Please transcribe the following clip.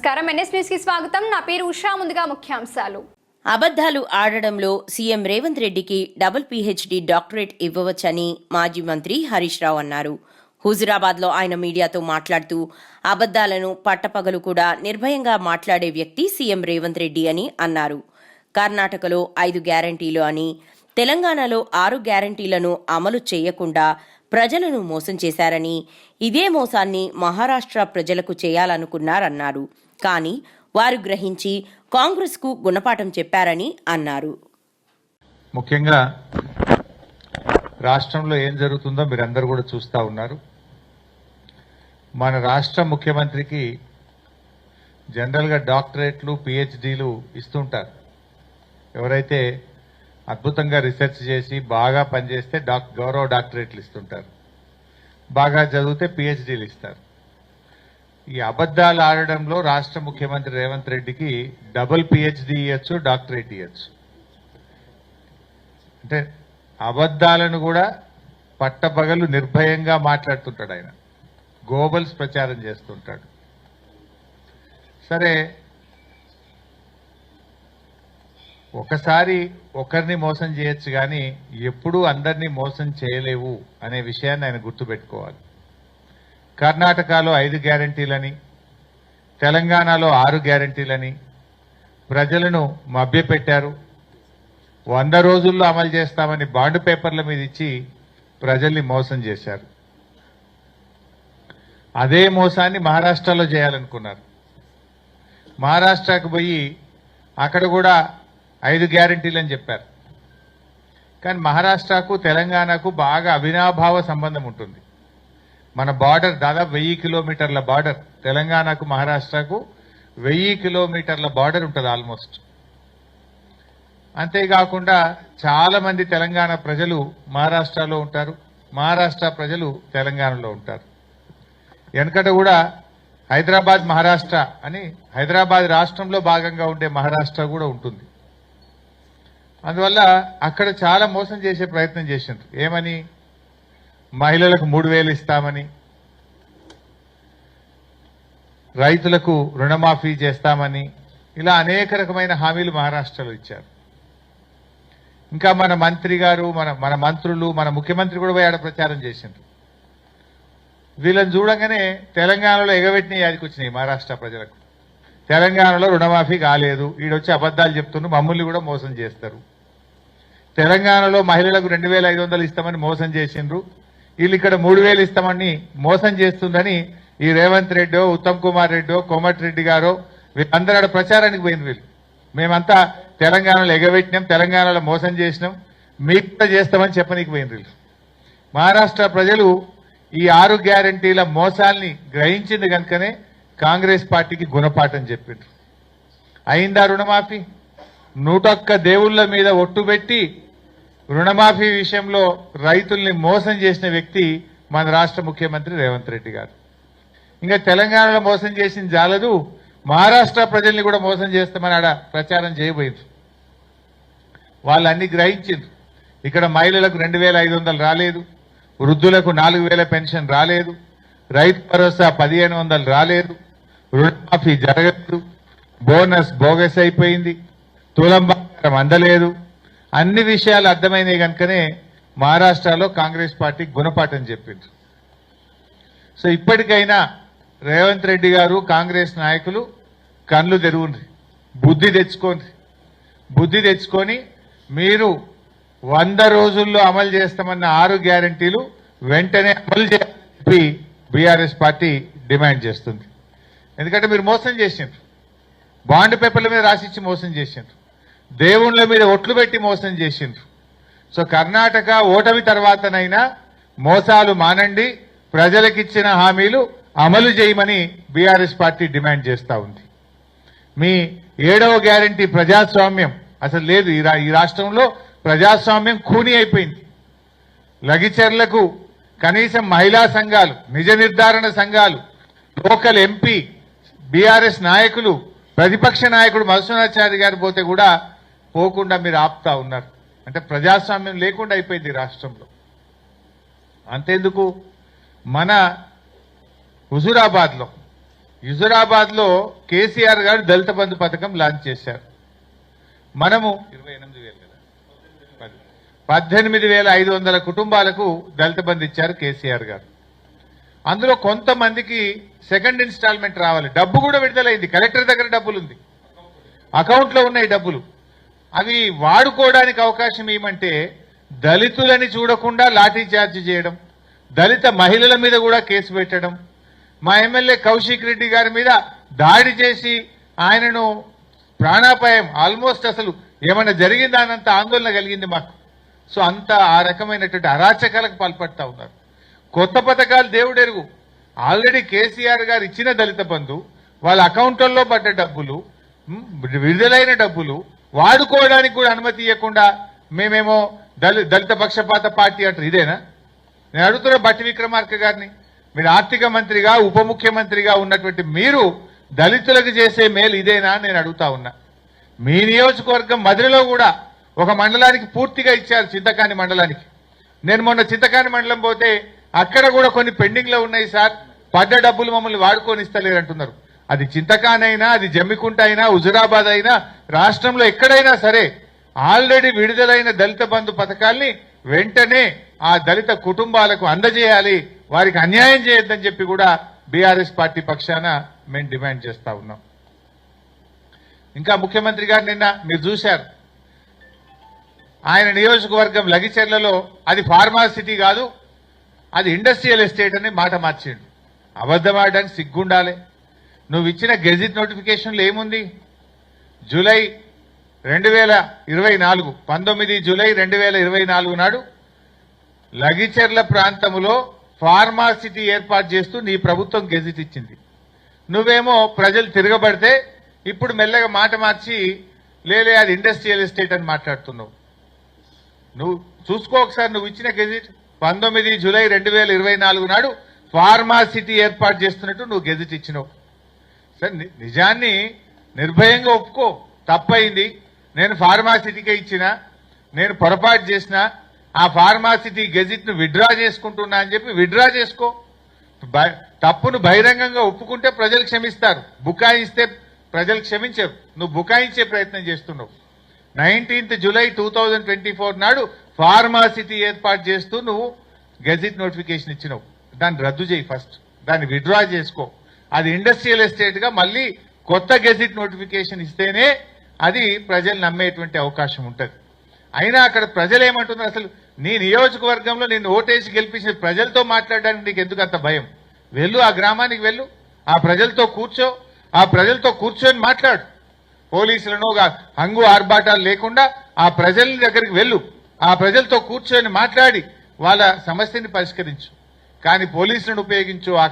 నమస్కారం. ఎన్ఎస్ న్యూస్కి స్వాగతం. నా పేరు ఉషా. ముందుగా ముఖ్యాంశాలు. అబద్ధాలు ఆడడంలో సీఎం రేవంత్ రెడ్డికి డబుల్ పీహెచ్డీ డాక్టరేట్ ఇవ్వవచ్చని మాజీ మంత్రి హరీష్ రావు అన్నారు. హుజురాబాద్లో ఆయన మీడియాతో మాట్లాడుతూ అబద్ధాలను పట్టపగలు కూడా నిర్భయంగా మాట్లాడే వ్యక్తి సీఎం రేవంత్ రెడ్డి అని అన్నారు. కర్ణాటకలో ఐదు గ్యారంటీలు అని తెలంగాణలో ఆరు గ్యారంటీలను అమలు చేయకుండా ప్రజలను మోసం చేశారని ఇదే మోసాన్ని మహారాష్ట్ర ప్రజలకు చేయాలనుకున్నారన్నారు. కానీ వారు గ్రహించి కాంగ్రెస్కు గుణపాఠం చెప్పారని అన్నారు. ముఖ్యంగా రాష్ట్రంలో ఏం జరుగుతుందో మీరందరూ కూడా చూస్తూ ఉన్నారు. మన రాష్ట్ర ముఖ్యమంత్రికి జనరల్గా డాక్టరేట్లు పిహెచ్డీలు ఇస్తుంటారు. ఎవరైతే అద్భుతంగా రీసెర్చ్ చేసి బాగా పనిచేస్తే డాక్ గౌరవ డాక్టరేట్లు ఇస్తుంటారు. బాగా చదివితే పిహెచ్డీలు ఇస్తారు. ఈ అబద్ధాలు ఆడడంలో రాష్ట్ర ముఖ్యమంత్రి రేవంత్ రెడ్డికి డబుల్ పిహెచ్డి ఇవ్వచ్చు డాక్టరేట్ ఇవ్వచ్చు అంటే అబద్ధాలను కూడా పట్టపగలు నిర్భయంగా మాట్లాడుతుంటాడు ఆయన. గోబల్స్ ప్రచారం చేస్తుంటాడు. సరే ఒకసారి ఒకరిని మోసం చేయొచ్చు కానీ ఎప్పుడూ అందరినీ మోసం చేయలేవు అనే విషయాన్ని ఆయన గుర్తుపెట్టుకోవాలి. కర్ణాటకలో ఐదు గ్యారంటీలని తెలంగాణలో ఆరు గ్యారంటీలని ప్రజలను మభ్యపెట్టారు. వంద రోజుల్లో అమలు చేస్తామని బాండ్ పేపర్ల మీద ఇచ్చి ప్రజల్ని మోసం చేశారు. అదే మోసాన్ని మహారాష్ట్రలో చేయాలనుకున్నారు. మహారాష్ట్రకు పోయి అక్కడ కూడా ఐదు గ్యారంటీలు అని చెప్పారు. కానీ మహారాష్ట్రకు తెలంగాణకు బాగా అవినాభావ సంబంధం ఉంటుంది. మన బార్డర్ దాదాపు వెయ్యి కిలోమీటర్ల బార్డర్ తెలంగాణకు మహారాష్ట్రకు వెయ్యి కిలోమీటర్ల బార్డర్ ఉంటుంది ఆల్మోస్ట్. అంతేకాకుండా చాలామంది తెలంగాణ ప్రజలు మహారాష్ట్రలో ఉంటారు. మహారాష్ట్ర ప్రజలు తెలంగాణలో ఉంటారు. వెనకట కూడా హైదరాబాద్ మహారాష్ట్ర అని హైదరాబాద్ రాష్ట్రంలో భాగంగా ఉండే మహారాష్ట్ర కూడా ఉంటుంది. అందువల్ల అక్కడ చాలా మోసం చేసే ప్రయత్నం చేసిండ్రు. ఏమని? మహిళలకు మూడు వేలు ఇస్తామని రైతులకు రుణమాఫీ చేస్తామని ఇలా అనేక రకమైన హామీలు మహారాష్ట్రలో ఇచ్చారు. ఇంకా మన మంత్రి గారు మన మన మంత్రులు మన ముఖ్యమంత్రి కూడా పోయి ఆడ ప్రచారం చేసిండ్రు. వీళ్ళని చూడంగానే తెలంగాణలో ఎగబెట్టిన యాదికి వచ్చినాయి మహారాష్ట్ర ప్రజలకు. తెలంగాణలో రుణమాఫీ కాలేదు ఈడొచ్చి అబద్ధాలు చెప్తున్నారు మమ్మల్ని కూడా మోసం చేస్తారు. తెలంగాణలో మహిళలకు రెండు వేల ఐదు వందలు ఇస్తామని మోసం చేసిండ్రు వీళ్ళు ఇక్కడ మూడు వేలు ఇస్తామని మోసం చేస్తుందని ఈ రేవంత్ రెడ్డో ఉత్తమ్ కుమార్ రెడ్డో కోమటిరెడ్డి గారో వీళ్ళందరూ ఆడ ప్రచారానికి పోయింది వీళ్ళు. మేమంతా తెలంగాణలో ఎగబెట్టినాం తెలంగాణలో మోసం చేసినాం మీకు కూడా చేస్తామని చెప్పనీకి పోయింది వీళ్ళు. మహారాష్ట్ర ప్రజలు ఈ ఆరు గ్యారంటీల మోసాల్ని గ్రహించింది కనుకనే కాంగ్రెస్ పార్టీకి గుణపాఠం చెప్పిండ్రు. అయిందా రుణమాఫీ? నూటొక్క దేవుళ్ళ మీద ఒట్టు పెట్టి రుణమాఫీ విషయంలో రైతుల్ని మోసం చేసిన వ్యక్తి మన రాష్ట్ర ముఖ్యమంత్రి రేవంత్ రెడ్డి గారు. ఇంకా తెలంగాణలో మోసం చేసింది జాలదు మహారాష్ట్ర ప్రజల్ని కూడా మోసం చేస్తామని ఆడ ప్రచారం చేయబోయింది. వాళ్ళు అన్ని గ్రహించిండ్రు ఇక్కడ మహిళలకు రెండు వేల ఐదు వందలు రాలేదు వృద్ధులకు నాలుగు వేల పెన్షన్ రాలేదు రైతు భరోసా పదిహేను వందలు రాలేదు రుణమాఫీ జరగదు బోనస్ బోగస్ అయిపోయింది తులం బంగారం అందలేదు. అన్ని విషయాలు అర్థమైనాయి కనుకనే మహారాష్ట్రలో కాంగ్రెస్ పార్టీ గుణపాఠం చెప్పింది. సో ఇప్పటికైనా రేవంత్ రెడ్డి గారు కాంగ్రెస్ నాయకులు కళ్ళు తెరుగుండ్రి బుద్ధి తెచ్చుకోండి బుద్ధి తెచ్చుకొని మీరు వంద రోజుల్లో అమలు చేస్తామన్న ఆరు గ్యారంటీలు వెంటనే అమలు చేయాలని బీఆర్ఎస్ పార్టీ డిమాండ్ చేస్తుంది. ఎందుకంటే మీరు మోసం చేసిండ్రు. బాండ్ పేపర్ల మీద రాసిచ్చి మోసం చేసిండ్రు. దేవుళ్ళ మీద ఒట్లు పెట్టి మోసం చేసిండ్రు. సో కర్ణాటక ఓటమి తర్వాతనైనా మోసాలు మానండి. ప్రజలకిచ్చిన హామీలు అమలు చేయమని బీఆర్ఎస్ పార్టీ డిమాండ్ చేస్తూ ఉంది. మీ ఏడవ గ్యారంటీ ప్రజాస్వామ్యం అసలు లేదు. ఈ రా- ఈ రాష్ట్రంలో ప్రజాస్వామ్యం ఖూనీ అయిపోయింది. లగిచర్లకు కనీసం మహిళా సంఘాలు నిజ నిర్ధారణ సంఘాలు లోకల్ ఎంపీ బీఆర్ఎస్ నాయకులు ప్రతిపక్ష నాయకుడు మధుసూనాచారి గారు పోతే కూడా పోకుండా మీరు ఆపుతా ఉన్నారు. అంటే ప్రజాస్వామ్యం లేకుండా అయిపోయింది ఈ రాష్ట్రంలో. అంతేందుకు? మన హుజూరాబాద్లో. హుజురాబాద్లో కేసీఆర్ గారు దళిత బంధు పథకం లాంచ్ చేశారు. మనము ఇరవై ఎనిమిది వేలు కదా పద్దెనిమిది వేల ఐదు వందల కుటుంబాలకు దళిత బంధు ఇచ్చారు కేసీఆర్ గారు. అందులో కొంతమందికి సెకండ్ ఇన్స్టాల్మెంట్ రావాలి. డబ్బు కూడా విడుదలైంది. కలెక్టర్ దగ్గర డబ్బులు ఉంది అకౌంట్లో ఉన్నాయి డబ్బులు. అవి వాడుకోవడానికి అవకాశం ఏమంటే దళితులని చూడకుండా లాఠీ చార్జ్ చేయడం దళిత మహిళల మీద కూడా కేసు పెట్టడం మా ఎమ్మెల్యే కౌశిక్ రెడ్డి గారి మీద దాడి చేసి ఆయనను ప్రాణాపాయం ఆల్మోస్ట్ అసలు ఏమైనా జరిగిందా అనంత ఆందోళన కలిగింది మాకు. సో అంత ఆ రకమైనటువంటి అరాచకాలకు పాల్పడతా ఉన్నారు. కొత్త పథకాలు దేవుడెరుగు. ఆల్రెడీ కేసీఆర్ గారు ఇచ్చిన దళిత బంధు వాళ్ళ అకౌంట్లలో పడ్డ డబ్బులు విడుదలైన డబ్బులు వాడుకోవడానికి కూడా అనుమతి ఇవ్వకుండా మేమేమో దళి దళిత పక్షపాత పార్టీ అంటారు. ఇదేనా? నేను అడుగుతున్నా బట్టి విక్రమార్క గారిని. మీరు ఆర్థిక మంత్రిగా ఉప ముఖ్యమంత్రిగా ఉన్నటువంటి మీరు దళితులకు చేసే మేలు ఇదేనా నేను అడుగుతా ఉన్నా. మీ నియోజకవర్గం మధురలో కూడా ఒక మండలానికి పూర్తిగా ఇచ్చారు చింతకాని మండలానికి. నేను మొన్న చింతకాని మండలం పోతే అక్కడ కూడా కొన్ని పెండింగ్లో ఉన్నాయి సార్. పడ్డ డబ్బులు మమ్మల్ని వాడుకొని ఇస్తలేరంటున్నారు అది చింతకాని అయినా అది జమ్మికుంట అయినా హుజురాబాద్ అయినా రాష్ట్రంలో ఎక్కడైనా సరే ఆల్రెడీ విడుదలైన దళిత బంధు పథకాల్ని వెంటనే ఆ దళిత కుటుంబాలకు అందజేయాలి వారికి అన్యాయం చేయొద్దని చెప్పి కూడా బీఆర్ఎస్ పార్టీ పక్షాన మేము డిమాండ్ చేస్తా ఉన్నాం. ఇంకా ముఖ్యమంత్రి గారు నిన్న మీరు చూశారు ఆయన నియోజకవర్గం లగిచెర్లలో అది ఫార్మాసిటీ కాదు అది ఇండస్ట్రియల్ ఎస్టేట్ అని మాట మార్చిండు. అబద్ధమాడడానికి సిగ్గుండాలి. నువ్వు ఇచ్చిన గెజిట్ నోటిఫికేషన్లు ఏముంది? జూలై రెండు వేల ఇరవై నాలుగు పంతొమ్మిది జూలై రెండు వేల ఇరవై నాలుగు నాడు లగిచెర్ల ప్రాంతంలో ఫార్మాసిటీ ఏర్పాటు చేస్తూ నీ ప్రభుత్వం గెజిట్ ఇచ్చింది. నువ్వేమో ప్రజలు తిరగబడితే ఇప్పుడు మెల్లగా మాట మార్చి లేలే అది ఇండస్ట్రియల్ ఎస్టేట్ అని మాట్లాడుతున్నావు. నువ్వు చూసుకో ఒకసారి నువ్వు ఇచ్చిన గెజిట్. పంతొమ్మిది జూలై రెండు వేల ఇరవై నాలుగు నాడు ఫార్మాసిటీ ఏర్పాటు చేస్తున్నట్టు నువ్వు గెజిట్ ఇచ్చినావు. సరే ని- నిజాన్ని నిర్భయంగా ఒప్పుకో. తప్పైంది. నేను ఫార్మాసిటీకే ఇచ్చిన నేను పొరపాటు చేసిన ఆ ఫార్మాసిటీ గెజిట్ను విడ్రా చేసుకుంటున్నా అని చెప్పి విడ్రా చేసుకో. బ- తప్పును బహిరంగంగా ఒప్పుకుంటే ప్రజలు క్షమిస్తారు. బుకాయిస్తే ప్రజలు క్షమించరు. నువ్వు బుకాయించే ప్రయత్నం చేస్తున్నావు. Nineteenth July two twenty four నాడు ఫార్మాసిటీ ఏర్పాటు చేస్తూ నువ్వు గెజిట్ నోటిఫికేషన్ ఇచ్చినావు. దాన్ని రద్దు చేయి ఫస్ట్. దాన్ని విడ్రా చేసుకో. అది ఇండస్ట్రియల్ ఎస్టేట్గా మళ్ళీ కొత్త గెజిట్ నోటిఫికేషన్ ఇస్తేనే అది ప్రజలు నమ్మేటువంటి అవకాశం ఉంటుంది. అయినా అక్కడ ప్రజలు ఏమంటున్నారు అసలు నీ నియోజకవర్గంలో నేను ఓటేసి గెలిపించిన ప్రజలతో మాట్లాడడానికి నీకు ఎందుకు అంత భయం? వెళ్ళు ఆ గ్రామానికి వెళ్ళు ఆ ప్రజలతో కూర్చో ఆ ప్రజలతో కూర్చొని మాట్లాడు. పోలీసులను గా- హంగు ఆర్భాటాలు లేకుండా ఆ ప్రజల దగ్గరికి వెళ్ళు. ఆ ప్రజలతో కూర్చొని మాట్లాడి వాళ్ళ సమస్యని పరిష్కరించు. కానీ పోలీసులను ఉపయోగించు ఆ